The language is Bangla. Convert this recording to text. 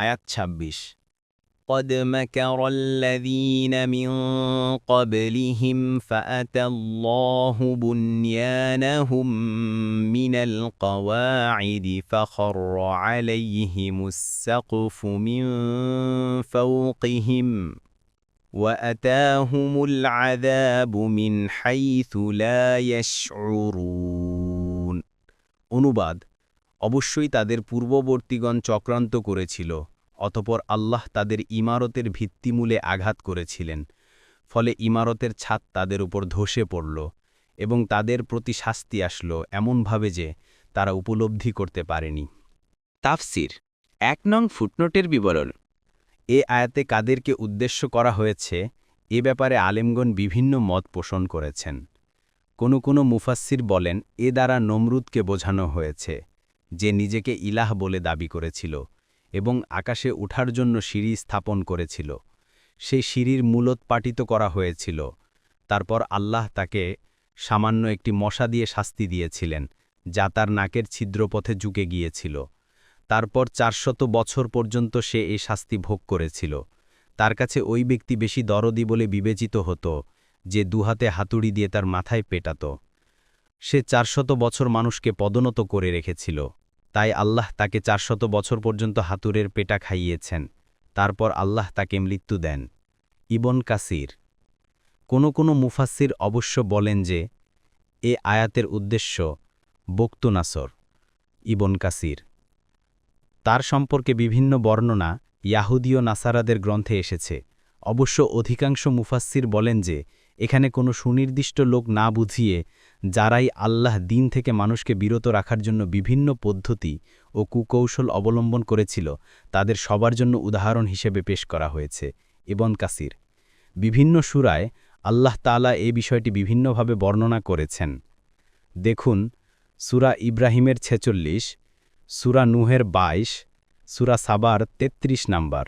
আয়াত ২৬ قد مكر الذين من قبلهم فأتى الله بنيانهم من القواعد فخر عليهم السقف من فوقهم وأتاهم العذاب من حيث لا يشعرون অনুবাদ অবশ্যই তাদের পূর্ববর্তীগণ চক্রান্ত করেছিল, অতপর আল্লাহ তাদের ইমারতের ভিত্তিমূলে আঘাত করেছিলেন, ফলে ইমারতের ছাদ তাদের উপর ধসে পড়ল এবং তাদের প্রতি শাস্তি আসল এমনভাবে যে তারা উপলব্ধি করতে পারেনি। তাফসির, এক নং ফুটনোটের বিবরণ। এ আয়াতে কাদেরকে উদ্দেশ্য করা হয়েছে, এ ব্যাপারে আলেমগণ বিভিন্ন মত পোষণ করেছেন। কোনো কোনো মুফাসসির বলেন, এ দ্বারা নমরুদকে বোঝানো হয়েছে। যে নিজেকে ইলাহ বলে দাবি করেছিল এবং আকাশে উঠার জন্য সিঁড়ি স্থাপন করেছিল। সেই সিঁড়ির মূলোৎপাটিত করা হয়েছিল। তারপর আল্লাহ তাকে সামান্য একটি মশা দিয়ে শাস্তি দিয়েছিলেন, যা তার নাকের ছিদ্রপথে ঝুঁকে গিয়েছিল। তারপর চারশত বছর পর্যন্ত সে এই শাস্তি ভোগ করেছিল। তার কাছে ওই ব্যক্তি বেশি দরদি বলে বিবেচিত হতো, যে দুহাতে হাতুড়ি দিয়ে তার মাথায় পেটাত। সে চারশত বছর মানুষকে পদনত করে রেখেছিল। তাই আল্লাহ তাকে চারশত বছর পর্যন্ত হাতুরের পেটা খাইয়েছেন। তারপর আল্লাহ তাকে মৃত্যু দেন। ইবন কাসির। কোনো কোনো মুফাসির অবশ্য বলেন যে, এ আয়াতের উদ্দেশ্য বক্তুনাসর ইবন কাসির। তার সম্পর্কে বিভিন্ন বর্ণনা ইয়াহুদীয় নাসারাদের গ্রন্থে এসেছে। অবশ্য অধিকাংশ মুফাসির বলেন যে এখানে কোনো সুনির্দিষ্ট লোক না বুঝিয়ে, যারাই আল্লাহ দিন থেকে মানুষকে বিরত রাখার জন্য বিভিন্ন পদ্ধতি ও কুকৌশল অবলম্বন করেছিল, তাদের সবার জন্য উদাহরণ হিসেবে পেশ করা হয়েছে। এবন কাসির। বিভিন্ন সুরায় আল্লাহ তালা এ বিষয়টি বিভিন্নভাবে বর্ণনা করেছেন। দেখুন, সুরা ইব্রাহিমের ছেচল্লিশ, সুরা নুহের ২২ সুরা সাবার ৩৩ নাম্বার।